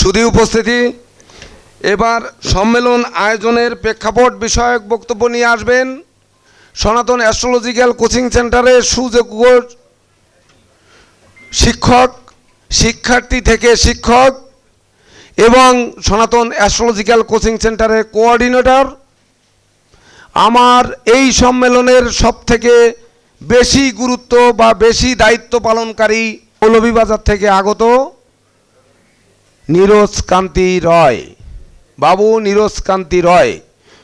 শুধু উপস্থিতি। এবার সম্মেলন আয়োজনের প্রেক্ষাপট বিষয়ক বক্তব্য নিয়ে আসবেন সনাতন অ্যাস্ট্রোলজিক্যাল কোচিং সেন্টারের সুযোগ্য শিক্ষক, শিক্ষার্থী থেকে শিক্ষক এবং সনাতন অ্যাস্ট্রোলজিক্যাল কোচিং সেন্টারের কোঅর্ডিনেটর। আমার এই সম্মেলনের সবথেকে বেশি গুরুত্ব বা বেশি দায়িত্ব পালনকারী মৌলভীবাজার থেকে আগত নীরজ কান্তি রয়। বাবু নীরজ কান্তি রয়।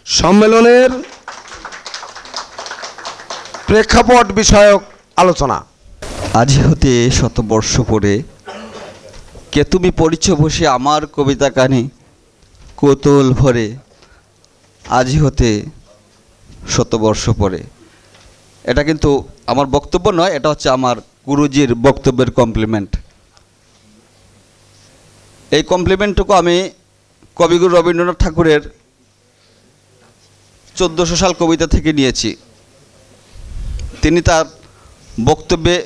সম্মেলনের প্রেক্ষাপট বিষয়ক আলোচনা। আজ হতে শতবর্ষ পরে কে তুমি পরিচয় বসে আমার কবিতা কানে কৌতূহল ভরে, আজ হতে শতবর্ষ পরে। এটা কিন্তু আমার বক্তব্য নয়, এটা হচ্ছে আমার গুরুজির বক্তব্যের কমপ্লিমেন্ট এই কমপ্লিমেন্টটুকু আমি কবিগুরু রবীন্দ্রনাথ ঠাকুরের চোদ্দোশো সাল কবিতা থেকে নিয়েছি। তিনি তার বক্তব্যে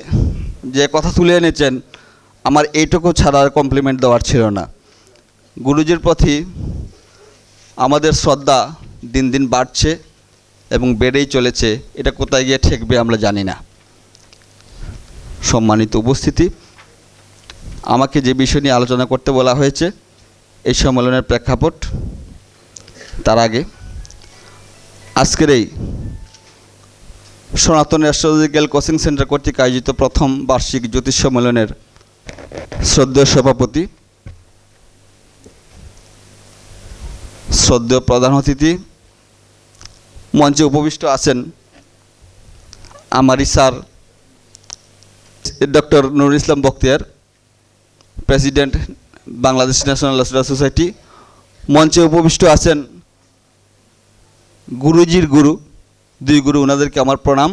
যে কথা তুলে এনেছেন, আমার এইটুকু ছাড়া কমপ্লিমেন্ট দেওয়ার ছিল না। গুরুজির প্রতি আমাদের শ্রদ্ধা দিন দিন বাড়ছে এবং বেড়েই চলেছে। এটা কোথায় গিয়ে ঠেকবে আমরা জানি না। সম্মানিত উপস্থিতি। আমাকে যে বিষয় নিয়ে আলোচনা করতে বলা হয়েছে, এই সম্মেলনের প্রেক্ষাপট তার আগে আজকের এই সনাতন অ্যাস্ট্রোলজিক্যাল কোচিং সেন্টার কর্তৃক আয়োজিত প্রথম বার্ষিক জ্যোতিষ সম্মেলনের শ্রদ্ধেয় সভাপতি, শ্রদ্ধেয় প্রধান অতিথি, মঞ্চে উপবিষ্ট আছেন আমারই sir doctor Nurul Islam Bakhtiar. President Bangladesh national astrology society মঞ্চে উপবিষ্ট আছেন গুরুজির গুরু, দুই গুরু ওনাদেরকে আমার প্রণাম।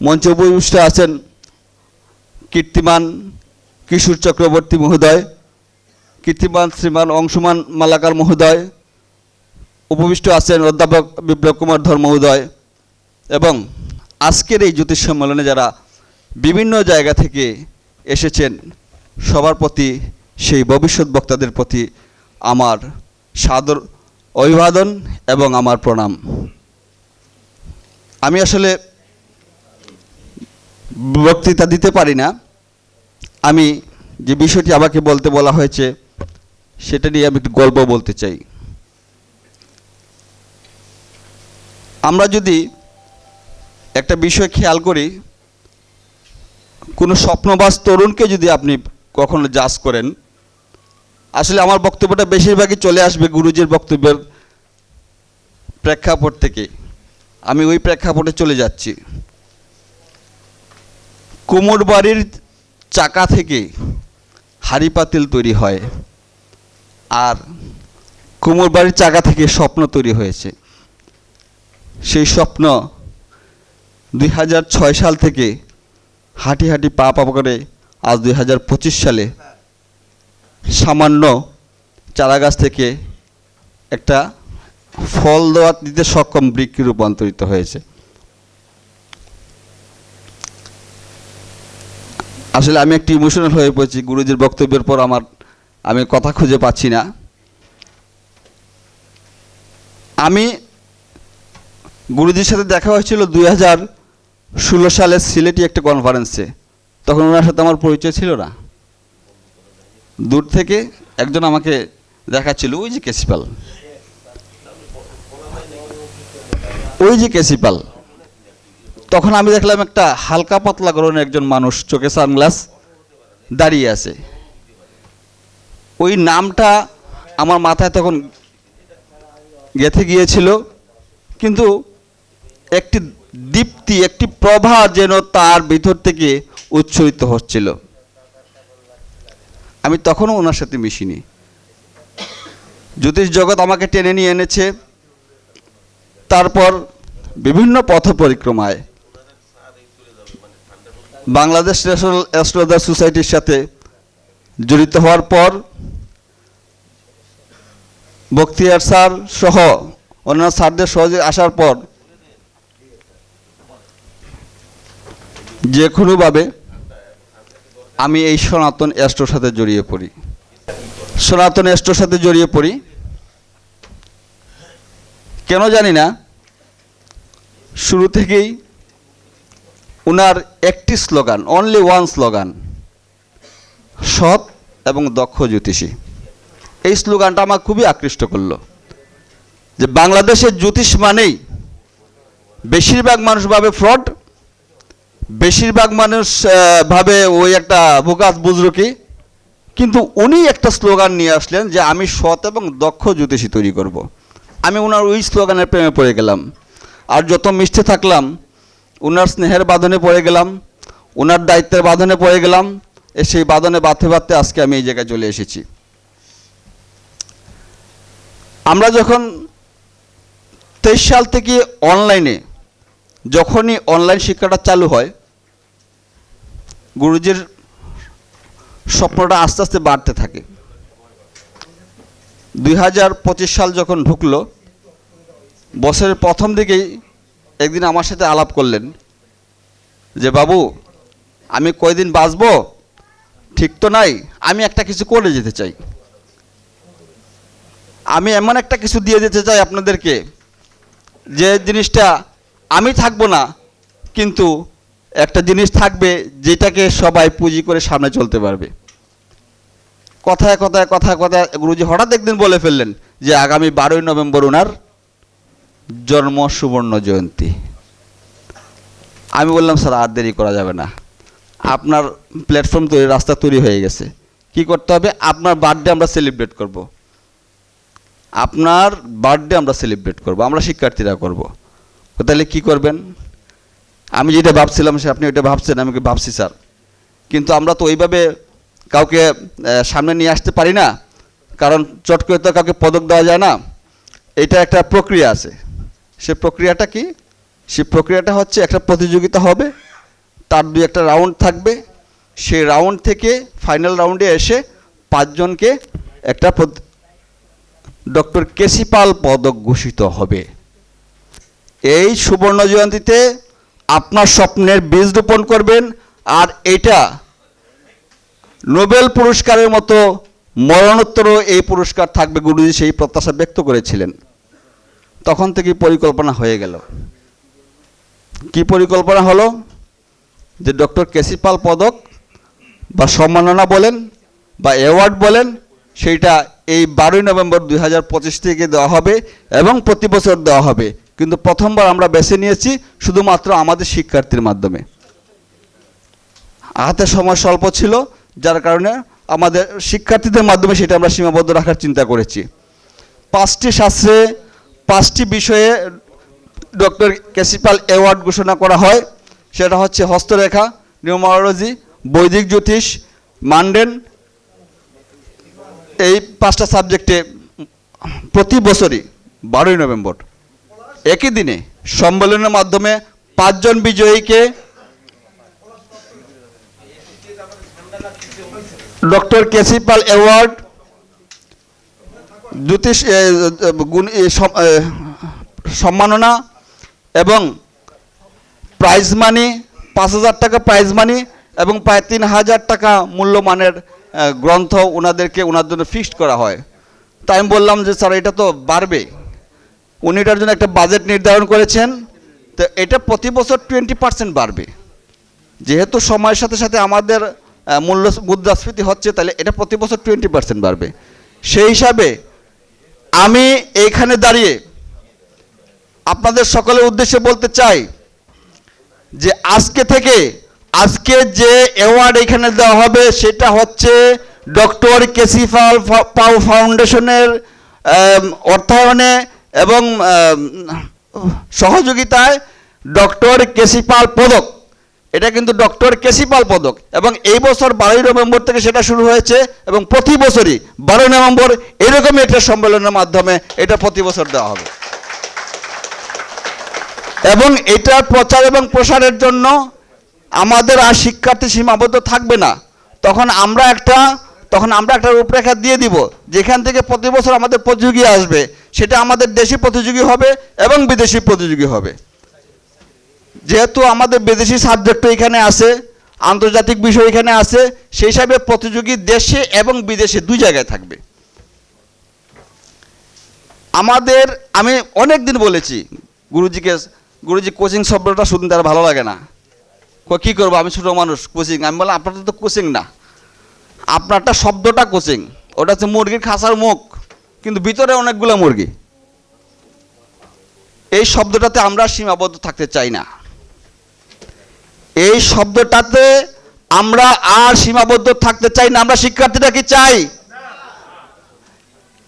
মঞ্চে উপবিষ্ট আছেন কীর্তিমান কিশোর চক্রবর্তী মহোদয়, কীর্তিমান শ্রীমান অংশুমান মালাকার মহোদয়, উপবিষ্ট আছেন অধ্যাপক বিপ্লব কুমার ধর মহোদয় এবং আজকের এই জ্যোতিষ সম্মেলনে যারা বিভিন্ন জায়গা থেকে এসেছেন সবার প্রতি, সেই ভবিষ্যৎ বক্তাদের প্রতি আমার সাদর অভিবাদন এবং আমার প্রণাম। আমি আসলে বক্তৃতা দিতে পারি না। আমি যে বিষয়টি আমাকে বলতে বলা হয়েছে, সেটা নিয়ে আমি একটু গল্প বলতে চাই। আমরা যদি একটা বিষয় খেয়াল করি, কোনো স্বপ্নবাস তরুণকে যদি আপনি কখনো জাজ করেন? আসলে আমার বক্তব্যটা বেশিরভাগই চলে আসবে গুরুজির বক্তব্যের প্রেক্ষাপট থেকে। আমি ওই প্রেক্ষাপটে চলে যাচ্ছি। কোমর বাড়ির চাকা থেকে হাড়ি পাতিল তৈরি হয় আর কোমর বাড়ির চাকা থেকে স্বপ্ন তৈরি হয়েছে। সেই স্বপ্ন দুই হাজার ছয় সাল থেকে হাঁটি হাঁটি পা পা করে আজ দুই হাজার পঁচিশ সালে সামান্য চারাগাছ থেকে একটা ফল দেওয়া দিতে সক্ষম বৃক্ষে রূপান্তরিত হয়েছে। আসলে আমি একটি ইমোশনাল হয়ে পড়েছি, গুরুজির বক্তব্যের পর আমার, আমি কথা খুঁজে পাচ্ছি না। আমি গুরুজির সাথে দেখা হয়েছিল দুই সালের সিলেটি একটা কনফারেন্সে তখন ওনার সাথে আমার পরিচয় ছিল না। দূর থেকে একজন আমাকে দেখাচ্ছিল, ওই যে কেসিপাল। ওই যে কেসিপাল। তখন আমি দেখলাম একটা হালকা পাতলা গরনের একজন মানুষ চোখে সানগ্লাস দাঁড়িয়ে আছে। ওই নামটা আমার মাথায় তখন গেথে গিয়েছিল, কিন্তু একটি দীপ্তি, একটি প্রভা যেন তার ভিতর থেকে উচ্ছরিত হচ্ছিল। আমি তখনও ওনার সাথে মিশিনি। জ্যোতিষ জগৎ আমাকে টেনে নিয়ে এনেছে। তারপর বিভিন্ন পথ পরিক্রমায় বাংলাদেশ ন্যাশনাল অ্যাস্ট্রোলজার সোসাইটির সাথে জড়িত হওয়ার পর বক্তিয়ার স্যার সহ অন্যান্য স্যারদের সহজে আসার পর যে কোনোভাবে আমি এই সনাতন অ্যাস্ট্রোর সাথে জড়িয়ে পড়ি। সনাতন এস্টোর সাথে জড়িয়ে পড়ি। কেন জানি না, শুরু থেকেই উনার একটি স্লোগান অনলি ওয়ান স্লোগান, সৎ এবং দক্ষ জ্যোতিষী। এই স্লোগানটা আমার খুবই আকৃষ্ট করল। যে বাংলাদেশের জ্যোতিষ মানেই বেশিরভাগ মানুষ ভাবে ফ্রড বেশিরভাগ মানুষ ভাবে ওই একটা বোকাস বুজরুকি। কিন্তু উনি একটা স্লোগান নিয়ে আসলেন যে, আমি সৎ এবং দক্ষ জ্যোতিষী তৈরি করব। আমি ওনার ওই স্লোগানের প্রেমে পড়ে গেলাম। আর যত মিশতে থাকলাম ওনার স্নেহের বাঁধনে পড়ে গেলাম ওনার দায়িত্বের বাঁধনে পড়ে গেলাম, এ সেই বাঁধনে বাঁধতে বাঁধতে আজকে আমি এই জায়গায় চলে এসেছি। আমরা যখন তেইশ সাল থেকে অনলাইনে যখনই অনলাইন শিক্ষাটা চালু হয় গুরুজির স্বপ্নটা আস্তে আস্তে বাড়তে থাকে। দুই হাজার পঁচিশ সাল যখন ঢুকলো, বছরের প্রথম দিকেই একদিন আমার সাথে আলাপ করলেন যে, বাবু, আমি কয়দিন বাঁচবো? ঠিক তো নাই, আমি একটা কিছু করে যেতে চাই। আমি এমন একটা কিছু দিয়ে দিতে চাই আপনাদেরকে, যে জিনিসটা আমি থাকব না, কিন্তু একটা জিনিস থাকবে যেটাকে সবাই পুঁজি করে সামনে চলতে পারবে। কথায় কথায় কথায় কথায় গুরুজি হঠাৎ একদিন বলে ফেললেন যে আগামী বারোই নভেম্বর ওনার জন্ম সুবর্ণ জয়ন্তী। আমি বললাম, স্যার, আর দেরি করা যাবে না। আপনার প্ল্যাটফর্ম তৈরি, রাস্তা তৈরি হয়ে গেছে। কি করতে হবে? আপনার বার্থডে আমরা সেলিব্রেট করব। আপনার বার্থডে আমরা সেলিব্রেট করব। আমরা শিক্ষার্থীরা করব। তাহলে কি করবেন? আমি যেটা ভাবছিলাম, সে আপনি ওইটা ভাবছেন, আমি ভাবছি, স্যার? কিন্তু আমরা তো ওইভাবে কাউকে সামনে নিয়ে আসতে পারি না, কারণ চট করে তো কাউকে পদক দেওয়া যায় না। এটা একটা প্রক্রিয়া আছে। সে প্রক্রিয়াটা কি? সে প্রক্রিয়াটা হচ্ছে একটা প্রতিযোগিতা হবে, তার দুই একটা রাউন্ড থাকবে। সেই রাউন্ড থেকে ফাইনাল রাউন্ডে এসে পাঁচজনকে একটা ডক্টর কেসি পাল পদক ঘোষিত হবে। এই সুবর্ণ জয়ন্তীতে আপনার স্বপ্নের বীজ রোপণ করবেন আর এটা নোবেল পুরস্কারের মতো মরণোত্তরও এই পুরস্কার থাকবে, গুরুজি সেই প্রত্যাশা ব্যক্ত করেছিলেন। তখন থেকে পরিকল্পনা হয়ে গেল। কি পরিকল্পনা হলো? যে ডক্টর কেসিপাল পদক বা সম্মাননা বলেন বা অ্যাওয়ার্ড বলেন, সেইটা এই বারোই নভেম্বর দুই হাজার পঁচিশ থেকে দেওয়া হবে এবং প্রতি বছর দেওয়া হবে। কিন্তু প্রথমবার আমরা বেছে নিয়েছি শুধুমাত্র আমাদের শিক্ষার্থীর মাধ্যমে। হাতে সময় স্বল্প ছিল, যার কারণে আমাদের শিক্ষার্থীদের মাধ্যমে সেটা আমরা সীমাবদ্ধ রাখার চিন্তা করেছি। পাঁচটি শাস্ত্রে পাঁচটি বিষয়ে ডক্টর ক্যাসিপাল অ্যাওয়ার্ড ঘোষণা করা হয়। সেটা হচ্ছে হস্তরেখা, নিউমারোলজি, বৈদিক জ্যোতিষ, মান্ডেন। এই পাঁচটা সাবজেক্টে প্রতি বছরই বারোই নভেম্বর একই দিনে সম্মেলনের মাধ্যমে পাঁচজন বিজয়ীকে ডক্টর কেসিপাল অ্যাওয়ার্ড জ্যোতিষ সম্মাননা এবং প্রাইজ মানি পাঁচ হাজার টাকা প্রাইজ মানি এবং প্রায় তিন হাজার টাকা মূল্যমানের গ্রন্থ ওনাদেরকে ওনার জন্য ফিক্সড করা হয়। তাই আমি বললাম যে, স্যার, এটা তো বাড়বে। উনি এটার জন্য একটা বাজেট নির্ধারণ করেছেন। তো এটা প্রতি বছর টোয়েন্টি পার্সেন্ট বাড়বে। যেহেতু সময়ের সাথে সাথে আমাদের মূল্য মুদ্রাস্ফীতি হচ্ছে, তাহলে এটা প্রতি বছর টোয়েন্টি পার্সেন্ট বাড়বে। সেই হিসাবে আমি এইখানে দাঁড়িয়ে আপনাদের সকলের উদ্দেশ্যে বলতে চাই যে আজকে থেকে আজকে যে অ্যাওয়ার্ড এখানে দেওয়া হবে, সেটা হচ্ছে ডক্টর কেসিফাল পাউ ফাউন্ডেশনের অর্থায়নে এবং সহযোগিতায় ডক্টর কেসিপাল পদক। এটা কিন্তু ডক্টর কেসিপাল পদক। এবং এই বছর বারোই নভেম্বর থেকে সেটা শুরু হয়েছে এবং প্রতি বছরই বারোই নভেম্বর এরকমই একটা সম্মেলনের মাধ্যমে এটা প্রতি বছর দেওয়া হবে। এবং এটার প্রচার এবং প্রসারের জন্য আমাদের আর শিক্ষার্থী সীমাবদ্ধ থাকবে না। তখন আমরা একটা, তখন আমরা একটা রূপরেখা দিয়ে দিব, যেখান থেকে প্রতি বছর আমাদের প্রতিযোগী আসবে। সেটা আমাদের দেশি প্রতিযোগী হবে এবং বিদেশি প্রতিযোগী হবে। যেহেতু আমাদের বিদেশি সাবজেক্ট এখানে আছে, আন্তর্জাতিক বিষয় এখানে আছে, সেই হিসাবে প্রতিযোগী দেশে এবং বিদেশে দুই জায়গায় থাকবে। আমাদের, আমি অনেক দিন বলেছি, গুরুজিকে, গুরুজি কোচিং শব্দটা শুনতে আর ভালো লাগে না। কী করব? আমি ছোটো মানুষ কোচিং আমি বললাম, আপনারটা তো কোচিং না। আপনারটা শব্দটা কোচিং ওটা হচ্ছে মুরগির খাসার মুখ। কিন্তু ভিতরে অনেকগুলো মুরগি। এই শব্দটাতে আমরা সীমাবদ্ধ থাকতে চাই না। এই শব্দটাতে আমরা আর সীমাবদ্ধ থাকতে চাই না। আমরা শিক্ষার্থীরা কি চাই?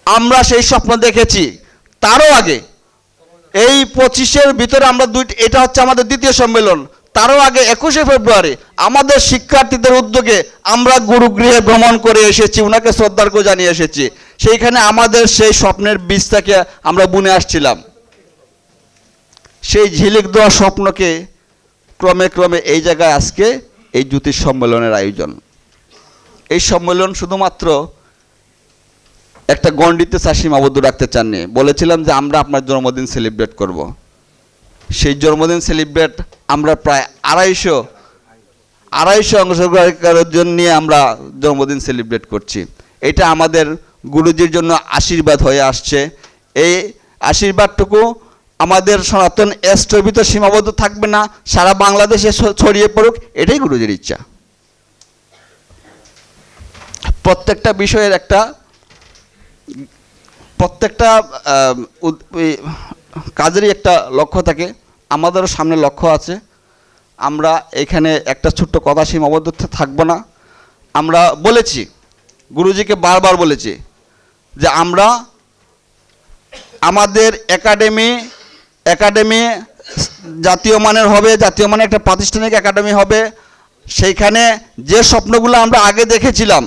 আমরা সেই স্বপ্ন দেখেছি। তারও আগে এই পঁচিশের ভিতরে আমরা দুই এটা হচ্ছে আমাদের দ্বিতীয় সম্মেলন। তারও আগে একুশে ফেব্রুয়ারি আমাদের শিক্ষার্থীদের উদ্যোগে আমরা গুরুগৃহে ভ্রমণ করে এসেছি ওনাকে শ্রদ্ধার্ঘ জানিয়ে এসেছি। সেইখানে আমাদের সেই স্বপ্নের বীজটাকে আমরা বুনে আসছিলাম। সেই ঝিলিক দেওয়া স্বপ্নকে ক্রমে ক্রমে এই জায়গায় আজকে এই জ্যোতিষ সম্মেলনের আয়োজন। এই সম্মেলন শুধুমাত্র একটা গণ্ডিতে চা সীমাবদ্ধ রাখতে চাননি। বলেছিলাম যে আমরা আপনার জন্মদিন সেলিব্রেট করব। সেই জন্মদিন সেলিব্রেট আমরা প্রায় আড়াইশো আড়াইশো অংশগ্রহণকারীর জন্য নিয়ে আমরা জন্মদিন সেলিব্রেট করছি। এটা আমাদের গুরুজির জন্য আশীর্বাদ হয়ে আসছে। এই আশীর্বাদটুকু আমাদের সনাতন এস্টের সীমাবদ্ধ থাকবে না, সারা বাংলাদেশে ছড়িয়ে পড়ুক, এটাই গুরুজির ইচ্ছা। প্রত্যেকটা বিষয়ের একটা, প্রত্যেকটা কাজেরই একটা লক্ষ্য থাকে। আমাদেরও সামনে লক্ষ্য আছে। আমরা এখানে একটা ছোট্ট কথা সীমাবদ্ধ থাকব না। আমরা বলেছি, গুরুজিকে বারবার বলেছি যে আমরা আমাদের একাডেমি একাডেমি জাতীয় মানের হবে, জাতীয় মানের একটা প্রাতিষ্ঠানিক একাডেমি হবে। সেইখানে যে স্বপ্নগুলো আমরা আগে দেখেছিলাম,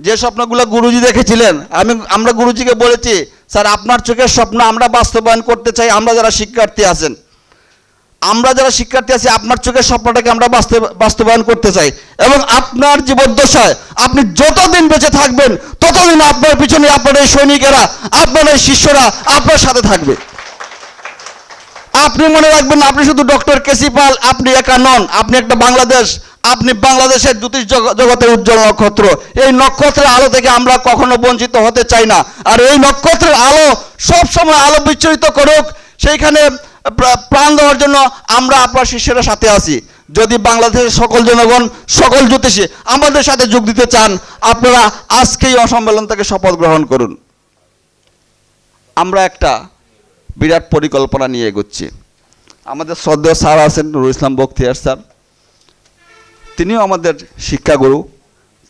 যে স্বপ্নগুলো গুরুজি দেখেছিলেন, আমি, আমরা গুরুজিকে বলেছি, স্যার, আপনার চোখের স্বপ্ন আমরা বাস্তবায়ন করতে চাই, আমরা যারা শিক্ষার্থী আছেন। আমরা যারা শিক্ষার্থী আছি, আপনার চোখের স্বপ্নটাকে আমরা বাস্তব, বাস্তবায়ন করতে চাই। এবং আপনার জীবদ্দশায় আপনি যতদিন বেঁচে থাকবেন, ততদিন আপনার পিছনে আপনার এই সৈনিকেরা, আপনার এই শিষ্যরা আপনার সাথে থাকবে। আপনি মনে রাখবেন আপনি শুধু ডক্টর কেসি পাল, আপনি একা নন, আপনি একটা বাংলাদেশ, আপনি বাংলাদেশের জ্যোতিষ জগতের উজ্জ্বল নক্ষত্র। এই নক্ষত্রের আলো থেকে আমরা কখনো বঞ্চিত হতে চাই না। আর এই নক্ষত্রের আলো সব সময় আলো বিচ্ছুরিত করুক, সেইখানে প্রাণ দেওয়ার জন্য আমরা আপনার শিষ্যের সাথে আছি। যদি বাংলাদেশের সকল জনগণ, সকল জ্যোতিষী আমাদের সাথে যোগ দিতে চান, আপনারা আজকেই অসম্মেলন থেকে শপথ গ্রহণ করুন। আমরা একটা বিরাট পরিকল্পনা নিয়ে এগোচ্ছি। আমাদের শ্রদ্ধেয় স্যার আছেন নুরুল ইসলাম বখতিয়ার স্যার। তিনিও আমাদের শিক্ষাগুরু,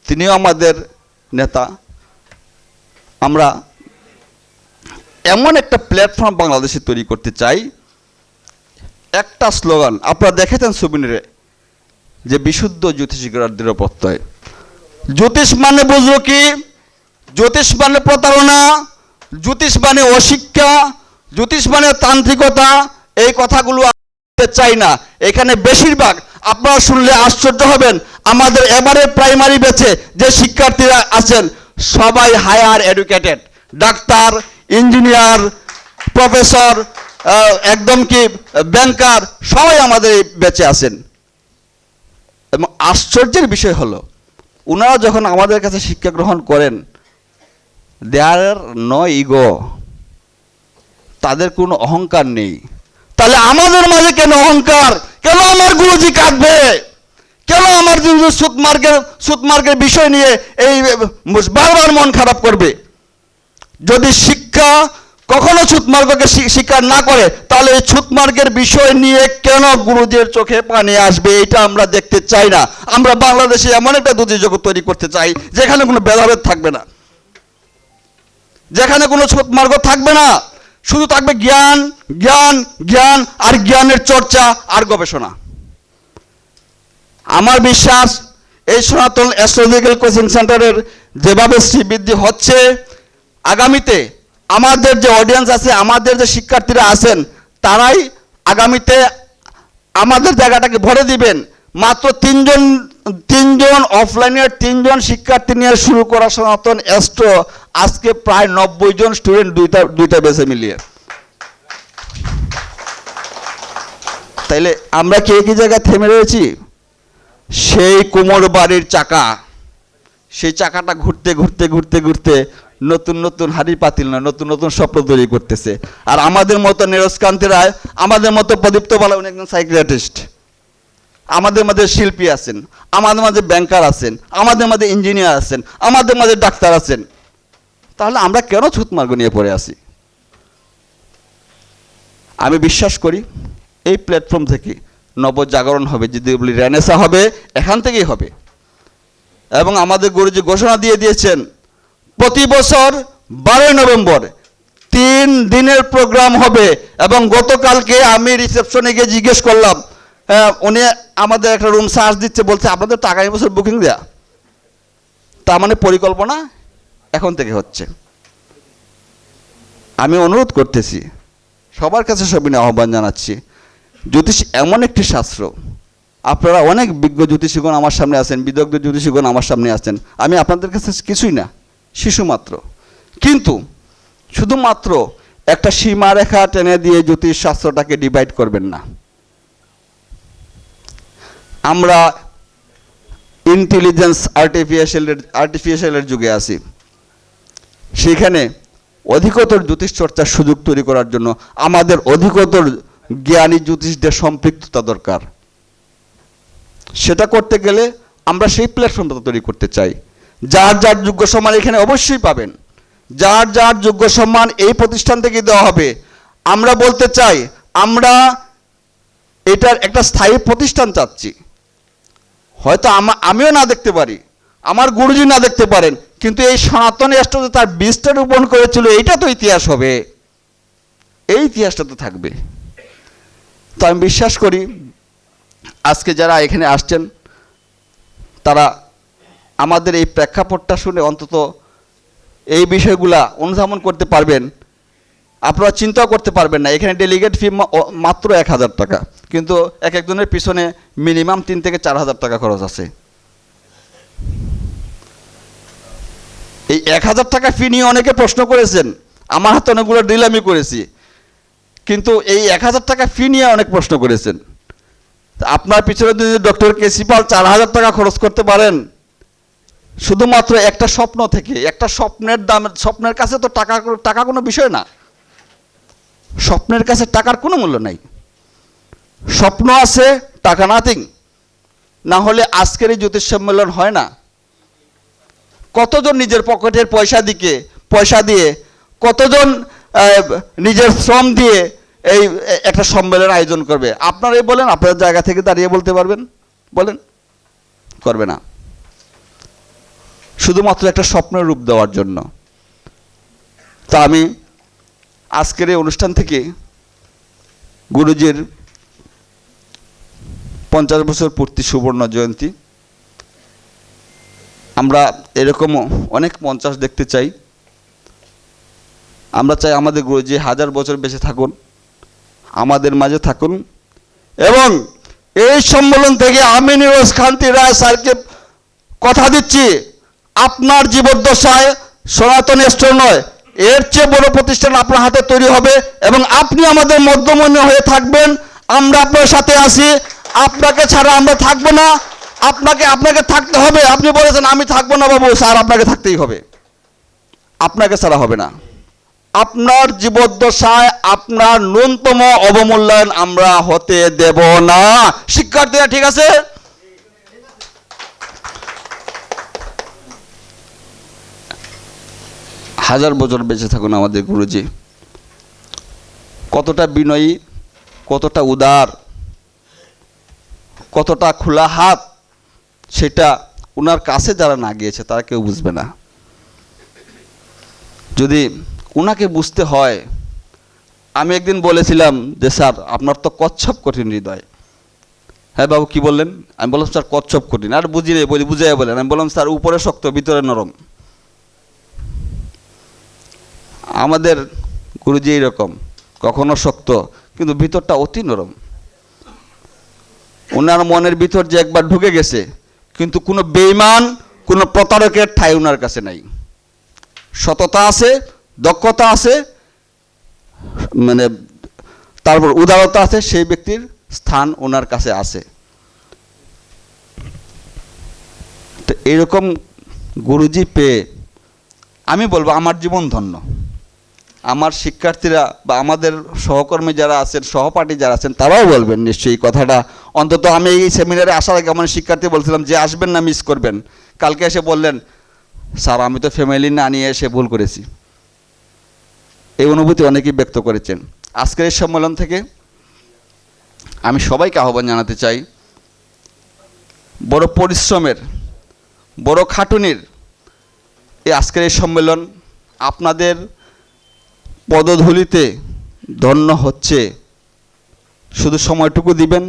তিনিও আমাদের নেতা। আমরা এমন একটা প্ল্যাটফর্ম বাংলাদেশে তৈরি করতে চাই একটা স্লোগান, আপনারা দেখেছেন সুবিনিরে যে বিশুদ্ধ জ্যোতিষিকরার দৃঢ় প্রত্যয় জ্যোতিষ মানে বুঝলো কি? জ্যোতিষ মানে প্রতারণা, জ্যোতিষ মানে অশিক্ষা, জ্যোতিষ মানে তান্ত্রিকতা, এই কথাগুলো চাই না। এখানে বেশিরভাগ আপনারা শুনলে আশ্চর্য হবেন, আমাদের এবারে প্রাইমারি বেচে যে শিক্ষার্থীরা আছেন, সবাই higher educated doctor engineer professor একদম কি ব্যাংকার? সবাই আমাদের বেঁচে আছেন। এবং আশ্চর্যের বিষয় হলো ওনারা যখন আমাদের কাছে শিক্ষা গ্রহণ করেন দেয়ার নো ইগো তাদের কোনো অহংকার নেই। তাহলে আমাদের মাঝে কেন অহংকার? কেন আমার গুরুজি কাঁদবে? কেন আমার সুতমার্গের সুতমার্গের বিষয় নিয়ে এই বারবার মন খারাপ করবে? যদি শিক্ষা কখনো ছুতমার্গকে স্বীকার না করে, তাহলে এই ছুতমার্গের বিষয় নিয়ে কেন গুরুদের চোখে পানি আসবে এটা আমরা দেখতে চাই না। আমরা বাংলাদেশে এমন একটা দুটি জগৎ তৈরি করতে চাই, যেখানে কোনো ভেদাভেদ থাকবে না। যেখানে কোনো ছুতমার্গ থাকবে না। শুধু থাকবে জ্ঞান জ্ঞান জ্ঞান, আর জ্ঞানের চর্চা, আর গবেষণা। আমার বিশ্বাস, এই সনাতন অ্যাস্ট্রোলজিক্যাল কোচিং সেন্টারের যেভাবে শ্রীবৃদ্ধি হচ্ছে, আগামীতে আমাদের যে অডিয়েন্স আছে, আমাদের যে শিক্ষার্থীরা আছেন, তারাই আগামীতে আমাদের জায়গাটাকে ভরে দিবেন। মাত্র তিনজন তিনজন অফলাইনের তিনজন শিক্ষার্থী নিয়ে শুরু করা সনাতন অ্যাস্ট্রো আজকে প্রায় নব্বই জন স্টুডেন্ট দুইটা দুইটা বেছে মিলিয়ে। তাইলে আমরা কি জায়গায় থেমে রয়েছি? সেই কুমোর বাড়ির চাকা। সেই চাকাটা ঘুরতে ঘুরতে ঘুরতে ঘুরতে নতুন নতুন হাড়ি পাতিল না, নতুন নতুন স্বপ্ন তৈরি করতেছে। আর আমাদের মতো নিরস্কান্তি রায়, আমাদের মতো প্রদীপ্ত বালা উনি একজন সাইকিয়াট্রিস্ট আমাদের মাঝে শিল্পী আছেন, আমাদের মাঝে ব্যাংকার আছেন, আমাদের মাঝে ইঞ্জিনিয়ার আছেন, আমাদের মাঝে ডাক্তার আছেন। তাহলে আমরা কেন ছুতমার্গ নিয়ে পড়ে আছি? আমি বিশ্বাস করি, এই প্ল্যাটফর্ম থেকে নবজাগরণ হবে, যদি বলি রেনেসা হবে, এখান থেকেই হবে। এবং আমাদের গুরুজি ঘোষণা দিয়ে দিয়েছেন প্রতি বছর বারোই নভেম্বর তিন দিনের প্রোগ্রাম হবে এবং গতকালকে আমি রিসেপশনে গিয়ে জিজ্ঞেস করলাম হ্যাঁ, উনি আমাদের একটা রুম চার্জ দিচ্ছে বলছে আপনাদের তো আগামী বছর বুকিং দেয়া। তার মানে পরিকল্পনা এখন থেকে হচ্ছে। আমি অনুরোধ করতেছি সবার কাছে সবিনে আহ্বান জানাচ্ছি জ্যোতিষ এমন একটি শাস্ত্র আপনারা অনেক বিজ্ঞ জ্যোতিষীগণ আমার সামনে আছেন বিদগ্ধ জ্যোতিষীগণ আমার সামনে আছেন আমি আপনাদের কাছে কিছুই না। শিশু মাত্র কিন্তু শুধুমাত্র একটা সীমারেখা টেনে দিয়ে জ্যোতিষ শাস্ত্রটাকে ডিভাইড করবেন না। আমরা ইন্টেলিজেন্স আর্টিফিশিয়ালের আর্টিফিশিয়ালের যুগে আছি। সেখানে অধিকতর জ্যোতিষ চর্চার সুযোগ তৈরি করার জন্য আমাদের অধিকতর জ্ঞানী জ্যোতিষদের সম্পৃক্ততা দরকার। সেটা করতে গেলে আমরা সেই প্ল্যাটফর্মটা তৈরি করতে চাই। যার যার যোগ্য সম্মান এখানে অবশ্যই পাবেন। যার যার যোগ্য সম্মান এই প্রতিষ্ঠান থেকে দেওয়া হবে। আমরা বলতে চাই, আমরা এটার একটা স্থায়ী প্রতিষ্ঠান চাচ্ছি। হয়তো আমা আমিও না দেখতে পারি, আমার গুরুজি না দেখতে পারেন, কিন্তু এই সনাতন রাষ্ট্র তার বীজটা রোপণ করেছিল, এইটা তো ইতিহাস হবে। এই ইতিহাসটা তো থাকবে। তো আমি বিশ্বাস করি, আজকে যারা এখানে আসছেন, তারা আমাদের এই প্রেক্ষাপটটা শুনে অন্তত এই বিষয়গুলা অনুধাবন করতে পারবেন। আপনারা চিন্তাও করতে পারবেন না। এখানে ডেলিগেট ফি মাত্র এক হাজার টাকা। কিন্তু এক একজনের পিছনে মিনিমাম তিন থেকে চার হাজার টাকা খরচ আছে। এই এক হাজার টাকা ফি নিয়ে অনেকে প্রশ্ন করেছেন। আমার হাতে অনেকগুলো ডিল আমি করেছি। কিন্তু এই এক হাজার টাকা ফি নিয়ে অনেক প্রশ্ন করেছেন। আপনার পিছনে যদি ডক্টর কেসি পাল চার হাজার টাকা খরচ করতে পারেন শুধুমাত্র একটা স্বপ্ন থেকে, একটা স্বপ্নের দাম, স্বপ্নের কাছে তো টাকা টাকা কোনো বিষয় না। স্বপ্নের কাছে টাকার কোনো মূল্য নাই। স্বপ্ন আছে, টাকা নাথিং না হলে আজকের এই জ্যোতিষ সম্মেলন হয় না। কতজন নিজের পকেটের পয়সা দিকে, পয়সা দিয়ে, কতজন নিজের শ্রম দিয়ে এই, একটা সম্মেলন আয়োজন করবে? আপনারাই বলেন আপনার জায়গা থেকে দাঁড়িয়ে বলতে পারবেন? বলেন? করবে না। শুধুমাত্র একটা স্বপ্নের রূপ দেওয়ার জন্য। তা আমি আজকের এই অনুষ্ঠান থেকে গুরুজির পঞ্চাশ বছর পূর্তি সুবর্ণ জয়ন্তী। আমরা এরকমও অনেক পঞ্চাশ দেখতে চাই। আমরা চাই আমাদের গুরুজি হাজার বছর বেঁচে থাকুন, আমাদের মাঝে থাকুন এবং এই সম্মেলন থেকে আমি কান্তি রায় স্যারকে কথা দিচ্ছি। আপনার জীবদ্দশায় সনাতন স্টোর নয়, এর চেয়ে বড় প্রতিষ্ঠান আপনার হাতে তৈরি হবে এবং আপনি আমাদের মধ্যমন্য হয়ে থাকবেন। আমরা আপনার সাথে আছি। আপনাকে ছাড়া আমরা থাকব না। আপনাকে আপনাকে থাকতে হবে। আপনি বলেছেন, আমি থাকব না বাবু। স্যার, আপনাকে থাকতেই হবে। আপনাকে ছাড়া হবে না। আপনার জীবদ্দশায় আপনার ন্যূনতম অবমূল্যায়ন আমরা হতে দেব না। শিক্ষার্থীরা, ঠিক আছে? হাজার বছর বেঁচে থাকুন আমাদের গুরুজি। কতটা বিনয়ী, কতটা উদার, কতটা খোলা হাত, সেটা ওনার কাছে যারা না গিয়েছে, তারা কেউ বুঝবে না। যদি ওনাকে বুঝতে হয়, আমি একদিন বলেছিলাম যে, স্যার, আপনার তো কচ্ছপ কঠিন হৃদয়। হ্যাঁ বাবু, কি বললেন? আমি বললাম, স্যার, কচ্ছপ কঠিন। আর বুঝিয়ে বলি বুঝাই বলেন। আমি বললাম, স্যার, উপরে শক্ত, ভিতরে নরম। আমাদের গুরুজি এইরকম, কখনো শক্ত, কিন্তু ভিতরটা অতি নরম। ওনার মনের ভিতর যে একবার ঢুকে গেছে, কিন্তু কোনো বেইমান কোনো প্রতারকের ঠাই ওনার কাছে নাই। সততা আছে, দক্ষতা আছে মানে তারপর উদারতা আছে, সেই ব্যক্তির স্থান ওনার কাছে আছে। তো এরকম গুরুজি পেয়ে আমি বলব আমার জীবন ধন্য। আমার শিক্ষার্থীরা বা আমাদের সহকর্মী যারা আছেন, সহপাঠী যারা আছেন, তারাও বলবেন নিশ্চয়ই কথাটা। অন্তত আমি এই সেমিনারে আসার আগে আমার শিক্ষার্থী বলছিলাম যে, আসবেন না মিস করবেন। কালকে এসে বললেন, স্যার, আমি তো ফ্যামিলি না নিয়ে এসে ভুল করেছি। এই অনুভূতি অনেকেই ব্যক্ত করেছেন। আজকের এই সম্মেলন থেকে আমি সবাইকে আহ্বান জানাতে চাই, বড় পরিশ্রমের, বড় খাটুনির এই আজকের এই সম্মেলন আপনাদের পদধূলিতে ধন্য হচ্ছে। শুধু সময়টুকু দিবেন,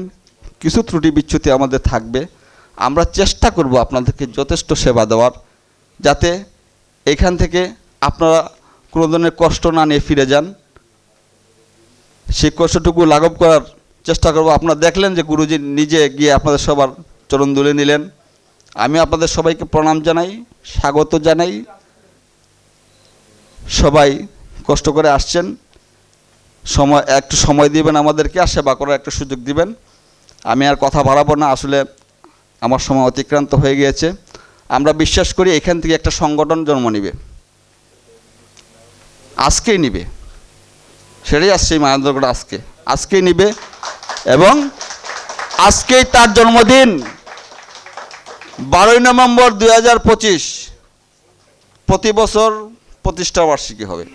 কিছু ত্রুটি বিচ্যুতি আমাদের থাকবে। আমরা চেষ্টা করব আপনাদেরকে যথেষ্ট সেবা দেওয়ার, যাতে এখান থেকে আপনারা কোনো ধরনের কষ্ট না নিয়ে ফিরে যান। সেই কষ্টটুকু লাঘব করার চেষ্টা করব। আপনারা দেখলেন যে গুরুজি নিজে গিয়ে আপনাদের সবার চরণ দুলে নিলেন। আমি আপনাদের সবাইকে প্রণাম জানাই, স্বাগত জানাই। সবাই কষ্ট করে আসছেন, সময়, একটু সময় দিবেন আমাদেরকে আর সেবা করার একটা সুযোগ দিবেন। আমি আর কথা বাড়াবো না, আসলে আমার সময় অতিক্রান্ত হয়ে গিয়েছে। আমরা বিশ্বাস করি এখান থেকে একটা সংগঠন জন্ম নিবে। আজকেই নিবে। সেটাই আসছে মায়ানন্দগড় আজকে। আজকেই নিবে এবং আজকেই তার জন্মদিন। বারোই নভেম্বর দুই হাজার পঁচিশ, প্রতি বছর প্রতিষ্ঠা বার্ষিকী হবে।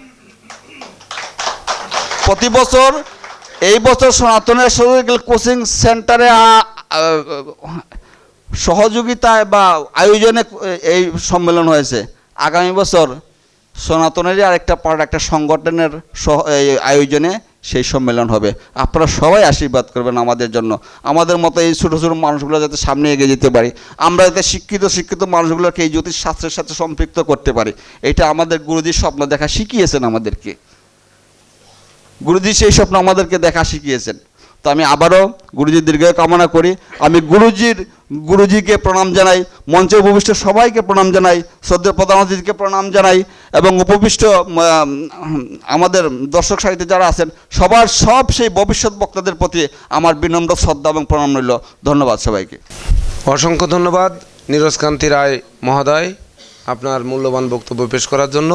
প্রতি বছর, এই বছর সনাতনের সরকারি কোচিং সেন্টারে সহযোগিতায় বা আয়োজনে এই সম্মেলন হয়েছে। আগামী বছর সনাতনেরই আরেকটা পার্ট একটা সংগঠনের আয়োজনে সেই সম্মেলন হবে। আপনারা সবাই আশীর্বাদ করবেন আমাদের জন্য। আমাদের মতো এই ছোটো ছোটো মানুষগুলো যাতে সামনে এগিয়ে যেতে পারি। আমরা যাতে শিক্ষিত শিক্ষিত মানুষগুলোকে এই জ্যোতিষ শাস্ত্রের সাথে সম্পৃক্ত করতে পারি। এটা আমাদের গুরুজির স্বপ্ন দেখা শিখিয়েছেন আমাদেরকে। গুরুজি সেই স্বপ্ন আমাদেরকে দেখা শিখিয়েছেন। তো আমি আবারও গুরুজির দীর্ঘ কামনা করি। আমি গুরুজির, গুরুজিকে প্রণাম জানাই, মঞ্চে উপবিষ্ট সবাইকে প্রণাম জানাই, শ্রদ্ধেয় প্রধানমন্ত্রীকে প্রণাম জানাই এবং উপবিষ্ট আমাদের দর্শক সাহিত্যে যারা আছেন, সবার সব সেই ভবিষ্যৎ বক্তাদের প্রতি আমার বিনম্র শ্রদ্ধা এবং প্রণাম রইল। ধন্যবাদ সবাইকে। অসংখ্য ধন্যবাদ নীরজ কান্তি রায় মহোদয় আপনার মূল্যবান বক্তব্য পেশ করার জন্য।